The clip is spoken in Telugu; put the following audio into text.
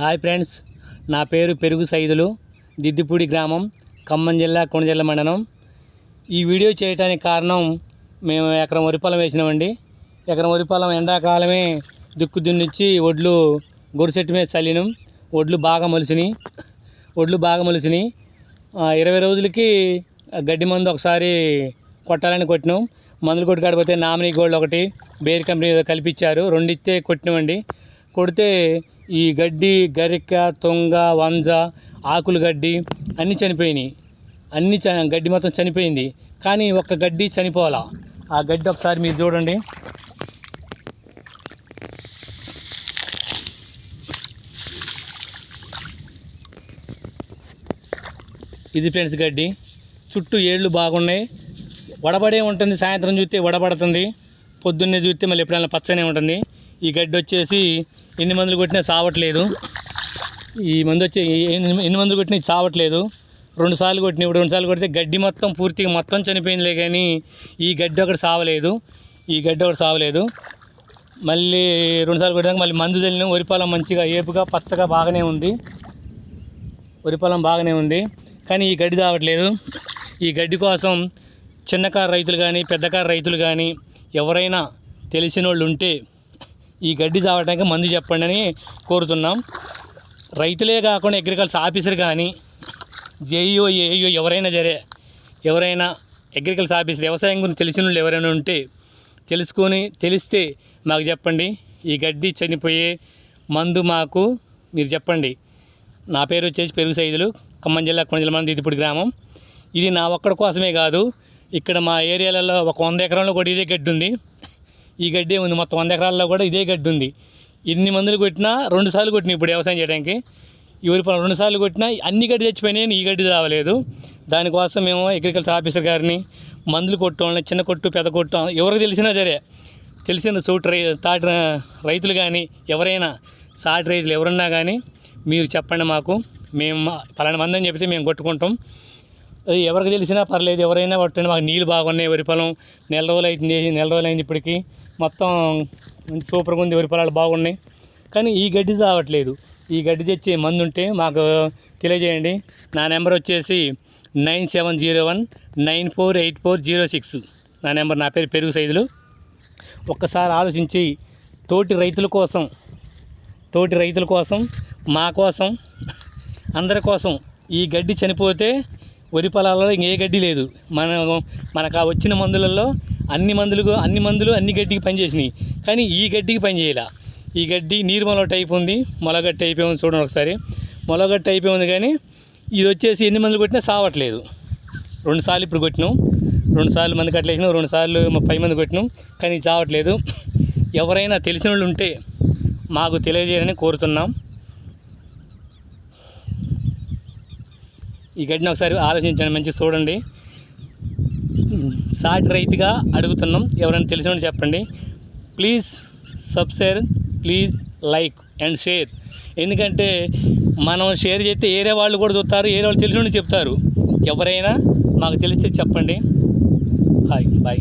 హాయ్ ఫ్రెండ్స్ నా పేరు పెరుగు సైదులు దిద్దిపూడి గ్రామం ఖమ్మం జిల్లా కొణజిల్ల మండలం. ఈ వీడియో చేయడానికి కారణం మేము ఎకరం వరి పొలం వేసినామండి. ఎకరం వరి పొలం ఎండాకాలమే దుక్కు దున్నిచ్చి ఒడ్లు గొరుసెట్టు మీద చల్లినం. ఒడ్లు బాగా మొలిసినాయి. ఒడ్లు బాగా మొలిసినాయి. ఇరవై రోజులకి గడ్డి మందు ఒకసారి కొట్టాలని కొట్టినాం. మందులు కొట్టి కాడిపోతే నామినీ గోల్డ్ ఒకటి బేర్ కంపెనీ కలిపిచ్చారు కల్పించారు. రెండు ఇస్తే కొట్టినామండి. కొడితే ఈ గడ్డి గరిక తుంగ వంజ ఆకులు గడ్డి అన్నీ చనిపోయినాయి. అన్ని చ గడ్డి మొత్తం చనిపోయింది. కానీ ఒక్క గడ్డి చనిపోవాలా? ఆ గడ్డి ఒకసారి మీరు చూడండి. ఇది ఫ్రెండ్స్ గడ్డి. చుట్టూ ఏళ్ళు బాగున్నాయి. వడబడే ఉంటుంది. సాయంత్రం చూస్తే వడబడుతుంది. పొద్దున్నే చూస్తే మళ్ళీ ఎప్పుడైనా పచ్చనే ఉంటుంది. ఈ గడ్డి వచ్చేసి ఎన్ని మందులు కొట్టినా సావట్లేదు ఈ మందు వచ్చి ఎన్ని ఎన్ని మందులు కొట్టినా చావట్లేదు. రెండు సార్లు కొట్టిన ఇప్పుడు రెండు సార్లు కొడితే గడ్డి మొత్తం పూర్తిగా మొత్తం చనిపోయిందిలే కానీ ఈ గడ్డి ఒకటి సావలేదు ఈ గడ్డి ఒకటి సావలేదు మళ్ళీ రెండు సార్లు కొట్టాక మళ్ళీ మందు చల్లిన వరిపాలం మంచిగా ఏపుగా పచ్చగా బాగానే ఉంది. వరిపాలం బాగానే ఉంది. కానీ ఈ గడ్డి తాగట్లేదు ఈ గడ్డి కోసం చిన్నకారు రైతులు కానీ పెద్దకారు రైతులు కానీ ఎవరైనా తెలిసిన వాళ్ళు ఉంటే ఈ గడ్డి తాగడానికి మందు చెప్పండి అని కోరుతున్నాం. రైతులే కాకుండా అగ్రికల్చర్ ఆఫీసర్ కానీ జేఈఓ ఏఈఓ ఎవరైనా సరే ఎవరైనా అగ్రికల్చర్ ఆఫీసర్ వ్యవసాయం గురించి తెలిసిన వాళ్ళు ఎవరైనా ఉంటే తెలుసుకొని తెలిస్తే మాకు చెప్పండి. ఈ గడ్డి చనిపోయే మందు మాకు మీరు చెప్పండి. నా పేరు వచ్చేసి పెరుగు సైదులు ఖమ్మం జిల్లా కొనజిల్ల మంది ఇదిపూడి గ్రామం. ఇది నా ఒక్కడి కోసమే కాదు ఇక్కడ మా ఏరియాలలో ఒక వంద ఎకరంలో కూడా ఇదే గడ్డి ఉంది. ఈ గడ్డి ఉంది. మొత్తం వంద ఎకరాల్లో కూడా ఇదే గడ్డి ఉంది. ఇన్ని మందులు కొట్టినా రెండు సార్లు కొట్టినా ఇప్పుడు వ్యవసాయం చేయడానికి. ఈ రెండు సార్లు కొట్టినా అన్ని గడ్డి చచ్చిపోయినాయి ఈ గడ్డి రావలేదు. దానికోసం మేము అగ్రికల్చర్ ఆఫీసర్ గారిని మందులు కొట్టడం చిన్న కొట్టు పెద్ద కొట్టు ఎవరికి తెలిసినా సరే తెలిసిన చోటు రై తాటి రైతులు కానీ ఎవరైనా సాటి రైతులు ఎవరున్నా కానీ మీరు చెప్పండి మాకు. మేము మా- పలానా మంది అని చెప్తే మేము కొట్టుకుంటాం. ఎవరికి తెలిసినా పర్లేదు. ఎవరైనా పట్టండి మాకు నీళ్ళు బాగున్నాయి వరి పొలం నెల రోజులు అవుతుంది నెల రోజులు అయింది ఇప్పటికి. మొత్తం సూపర్గా ఉంది వరి పొలాలు బాగున్నాయి. కానీ ఈ గడ్డి రావట్లేదు ఈ గడ్డి తెచ్చే మందు ఉంటే మాకు తెలియజేయండి. నా నెంబర్ వచ్చేసి nine seven zero one nine four eight four zero six. నా నెంబర్ నా పేరు పెరుగు సైజులు. ఒక్కసారి ఆలోచించి తోటి రైతుల కోసం తోటి రైతుల కోసం మా కోసం అందరి కోసం ఈ గడ్డి చనిపోతే వరి పొలాలలో ఇంకే గడ్డి లేదు. మన మనకు వచ్చిన మందులలో అన్ని మందులకు అన్ని మందులు అన్ని గడ్డికి పనిచేసినాయి కానీ ఈ గడ్డికి పనిచేయాల ఈ గడ్డి నీరుమల టైప్ ఉంది మొలగట్టు అయిపోయి ఉంది చూడండి ఒకసారి. మొలగట్టు అయిపోయి ఉంది కానీ ఇది వచ్చేసి ఎన్ని మందులు కొట్టినా సావట్లేదు. రెండు సార్లు ఇప్పుడు కొట్టినాం. రెండు సార్లు మంది కట్టలేసినాం రెండు సార్లు ముప్పై మంది కొట్టినాం. కానీ చావట్లేదు ఎవరైనా తెలిసిన వాళ్ళు ఉంటే మాకు తెలియజేయాలని కోరుతున్నాం. ఈ గడ్డిని ఒకసారి ఆలోచించండి మంచి చూడండి. సాటి రైతుగా అడుగుతున్నాం ఎవరైనా తెలిసిన చెప్పండి. Please subscribe please like and share. ఎందుకంటే మనం షేర్ చేస్తే ఏరే వాళ్ళు కూడా చూస్తారు ఏరే వాళ్ళు తెలిసిన చెప్తారు. ఎవరైనా మాకు తెలిస్తే చెప్పండి. Hi bye.